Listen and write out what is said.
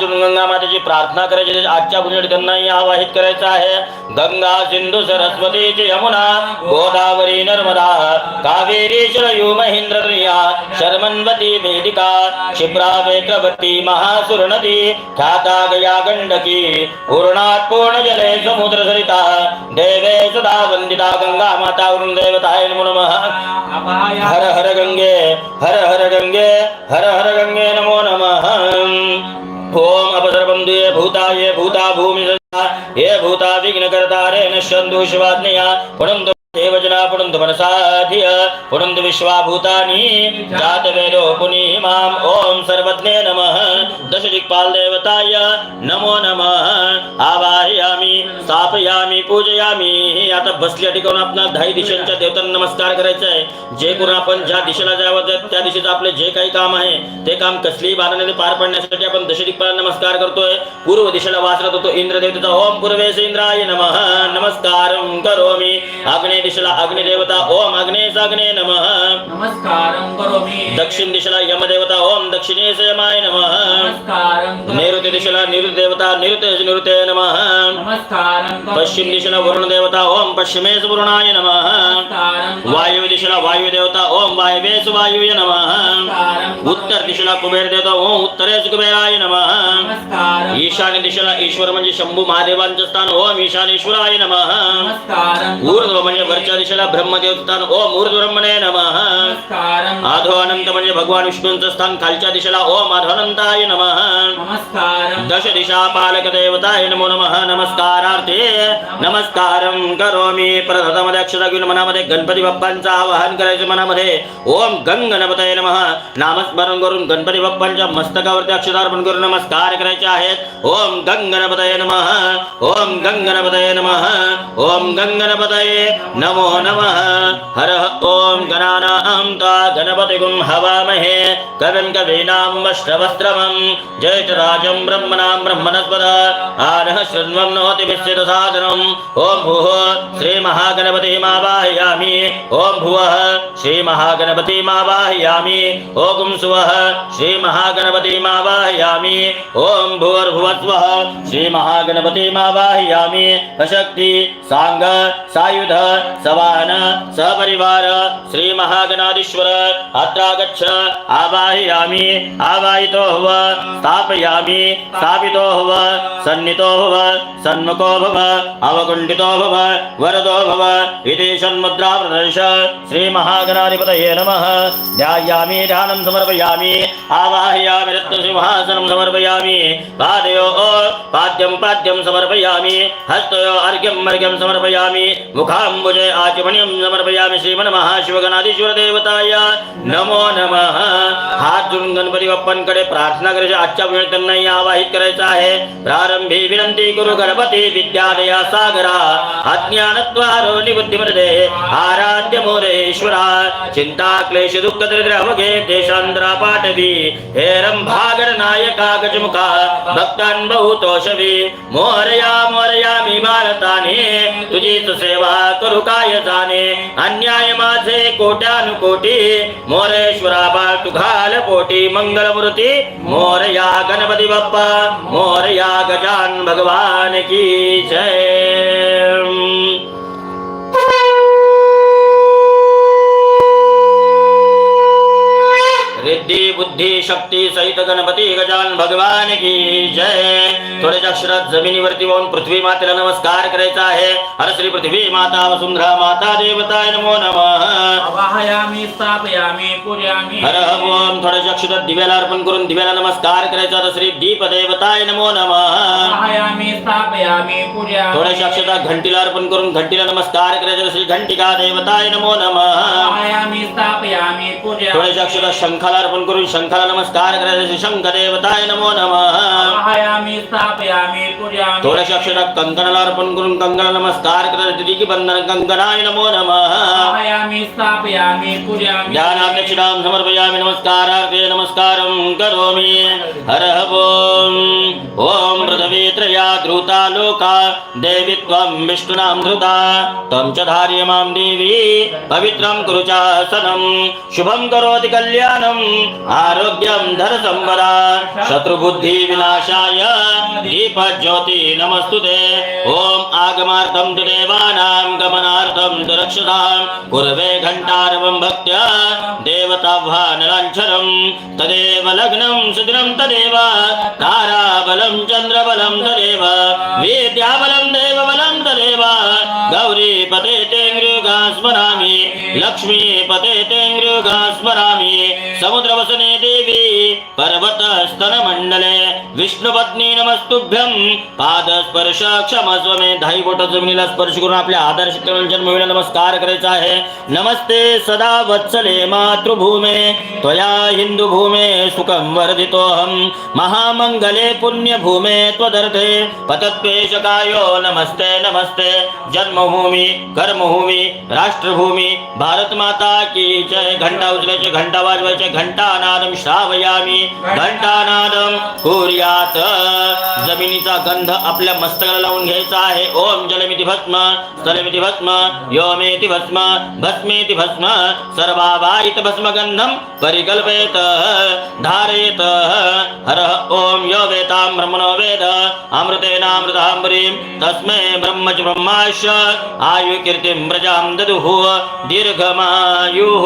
जोडून गंगा मातेची प्रार्थना आजच्या भूमीवर त्यांनाही आवाहित आहे. गंगा, सिंधू सरस्वती यमुना, गोदावरी, नर्मदा, कावेरी, शरयू महेंद्र शर्मन्वती वेदिका क्षिप्रा, वेत्रवती, महासुर नदी, ख्याता, गया, गंडकी पूर्णात् पूर्ण जले समुद्र सरिता, देवे सदा वंदिता, गंगा माता वरुण देवताय नमः। हर हर गंगे, हर हर गंगे, हर हर गंगे नमो नमः। ओम अपसर्वन्धुये भूताये भूता भूमि ये भूता विघ्नकर्तारे नश्यन्तु शिवाज्ञया देवजना पुनन्तु मनसाधिय पुनन्तु विश्वाभूतानि जातवेदो पुनीमाम् ॐ सर्वज्ञे नमः। दशदिक्पाल देवताय नमो नमः। आवाहयामी स्थापयामी पूजयामी। आता बसल्या ठिकाणी आपण दहा दिशांच्या देवतांना नमस्कार करायचा आहे जे करून आपण ज्या दिशेला जावं त्या दिशेचं आपले जे काही काम आहे ते काम कसलीही बांधण्याने पार पाडण्यासाठी आपण दशदिक्पाला नमस्कार करतोय. पूर्व दिशेला वाचरत होतो इंद्रदेवतेचा ओम पूर्वेश इंद्राय नमः। नमस्कार करोमी। आग्नेय दिशेला अग्निदेवता ओम अग्नेश अग्ने नमः। नमस्कारं करोमि। दक्षिण दिशेला यमदेवता ओम दक्षिणेश यमाय नमः। नमस्कारं दिशेला निरुत देवता निरुतेश निरुते नमः। नमस्कारं करोमि। पश्चिम दिशेला वरुण देवता ओम पश्चिमेश वरुणाय नमः। नमस्कारं करोमि। वायव्य दिशेला वायू देवता ओम वायव्येश वायुय नमः। नमस्कारं उत्तर दिशेला कुबेर देवता ओम उत्तरेश कुबेराय नमः। नमस्कारं ईशान्य दिशेला ईश्वर म्हणजे शंभू महादेवांचे स्थान ओम ईशानेश्वराय नमः। नमस्कारं ऊर्ध्व म्हणजे वरच्या दिशेला ब्रह्मदेव स्थान ओम ऊर्ध्वब्रह्मणे नमः। नमस्कारं आधो अनंत म्हणजे भगवान विष्णूंचं स्थान खालच्या दिशेला ओम अधोनंताय नमः। नमस्कारं दश दिशा पालक देवताय नमो नमः। नमस्कारार्थे। नमस्कारम करोमी। अक्षरा घेऊन मनामध्ये गणपती बाप्पांचं आवाहन करायचं मनामध्ये ओम गंग गणपतये नमः। नामस्मरण करून गणपती बाप्पांच्या मस्तकावरती अक्षरार्पण करून नमस्कार करायचे आहेत। ओम गंग गणपतये नमः। ओम गंग गणपतये नमः। ओम गंग गणपतये नमो नमः। हर ओम गणानां ता गणपतिगुं हवामहे। कविं कवीनां वस्त्रवस्त्रमं जयतराजं ब्रह्मणां ब्रह्मणस्पद। आनः शृण्वं नोति विश्चितसादनम् ॐ भुः श्रीमहागणपतिमावाहयामि ॐ भुवः श्रीमहागणपतिमावाहयामि ॐ सुवः श्रीमहागणपतिमावाहयामि ॐ भुवर्भुवस्वः श्रीमहागणपतिमावाहयामि अशक्ति, साङ्ग, सायुध, सवाहन सपरिवार श्रीमहागणाधीश्वर, अत्रागच्छ, आवाहयामि। आवाहितो भव स्थापयामि। स्थापितो भव सन्नितो भव सन्मुखो भव अवकुण्ठितो भव वरदो भव इति षण्मुद्रा प्रदर्श श्रीमहागणाधिपतये नमः। ध्यायामि ध्यानं समर्पयामि, आवाहयामि, रत्नसिंहासनं समर्पयामि, पादयो पाद्यं पाद्यं समर्पयामि, हस्तयो अर्घ्यम् अर्घ्यं समर्पयामि, मुखाम्बुजे आचमनीयं समर्पयामि श्रीमन्महाशिवगणाधीश्वर देवताय नमो नमः। हात जोडून गणपती बाप्पांकडे प्रार्थना करायची आजच्या वेळेत त्यांनाही आवाहित करायचं आहे प्रारंभी विनंती करू गणपती विद्यालया सागरा। अज्ञानत्वारो निबुद्धिमृदे। आराध्य मोरेश्वरा। चिंता क्लेश दुःख दरिद्रवगे देशांतरा पाठवी। हेरं भागर नायका गजमुखा भक्तान बहुतोषवी। मोरया मोरया मी भारताने तुझीच सेवा करू काय जाणे अन्याय माझे कोट्यानुकोटी। मोरेश्वरा बाळ तू घाल पोटी मंगलमूर्ती, मोरया, गणपती बाप्पा। मोरया गजान भगवान की जय। रिद्धि बुद्धि शक्ति सहित गणपति गजान भगवान की जय। थोड्याच्या अक्षरात जमिनीवरती वाहून पृथ्वी मातेला नमस्कार करायचा आहे. हर श्री पृथ्वी माता वसुंधरा माता देवताय नमो नमः. आवाहयामि स्थापयामि पूजयामि. हर ओम थोड्याच्या अक्षरात दिव्याला अर्पण करून दिव्याला नमस्कार करायचा तर श्री दीप देवताय नमो नमः. आवाहयामि स्थापयामि पूजयामि. थोड्याशा अक्षरात घंटीला अर्पण करून घंटीला नमस्कार करायचा तर श्री घंटिका देवताय नमो नमः. आवाहयामि स्थापयामि थोड्याशा अक्षरात शंखाला अर्पण करून शंखाला नमस्कार करायचा श्री शंख देवताय नमो नमः. आवाहयामि स्थापयामि पूजयामि। थोड्याशा अक्षरात कंकणाला अर्पण करून कंकणाला नमस्कार करायचा दिगी बंधन कंकणाय नमो नमः। आवाहयामि स्थापयामि पूजयामि। ज्ञानाध्यक्षिणां समर्पयामि नमस्कारार्थे नमस्कारं करोमि। हर ओम ओम पृथ्वी त्रया द्रुता लोका देवी त्वं विष्णुनां धृता। तं च धार्य माँ देवी पवित्रं कुरु चासनं शुभं करोति ज्योति नमस्तु ते ओम आगमार्थम तु देवानां गमनार्थम तु रक्षतां कुर्वे घण्टारवं भक्त्या देवताह्वानलाञ्छनं तदेव लग्नं सुदिनं तदेव। ताराबलं चन्द्रबलं तदेव। विद्याबलं देवबलं तदेव गौरीपते ते मृगा स्मरामि लक्ष्मीपते ते मृगा स्मरामि समुद्रवसने देवी पर्वतस्तनमण्डले विष्णुपत्नी नमस्तुभ्यं पादस्पर्श क्षमस्व मे धाई बोट जमिनीला स्पर्श करून आपल्या आधार शक्तीवर जन्मविला नमस्कार करायचा आहे नमस्ते सदा वत्सले मातृभूमे त्वया हिंदुभूमे सुखं वर्धितोऽहं महामङ्गले पुण्यभूमे त्वदर्थे पतत्वेशकायो नमस्ते नमस्ते जन्मभूमी, कर्मभूमी, राष्ट्रभूमी। भारत माता की जय। घंटा उचलायचे घंटा वाजवायचे घंटानादम श्रावयामी। घंटानादम कुर्यात। जमिनीचा गंध आपल्या मस्तकाला लावून घ्यायचा आहे. ओम जलमिती भस्म स्थलमिती भस्म, योमेति भस्म, भस्मेति भस्म सर्वाभारित भस्म गंधम परिकल्पयत। धारयत। हर ओम यो वेतां ब्रह्मणो वेद। अमृतेनामृताम्बरीं तस्मै ब्रह्म च ब्रह्माश आयु कीर्तिं प्रजां ददुः दीर्घमायुः।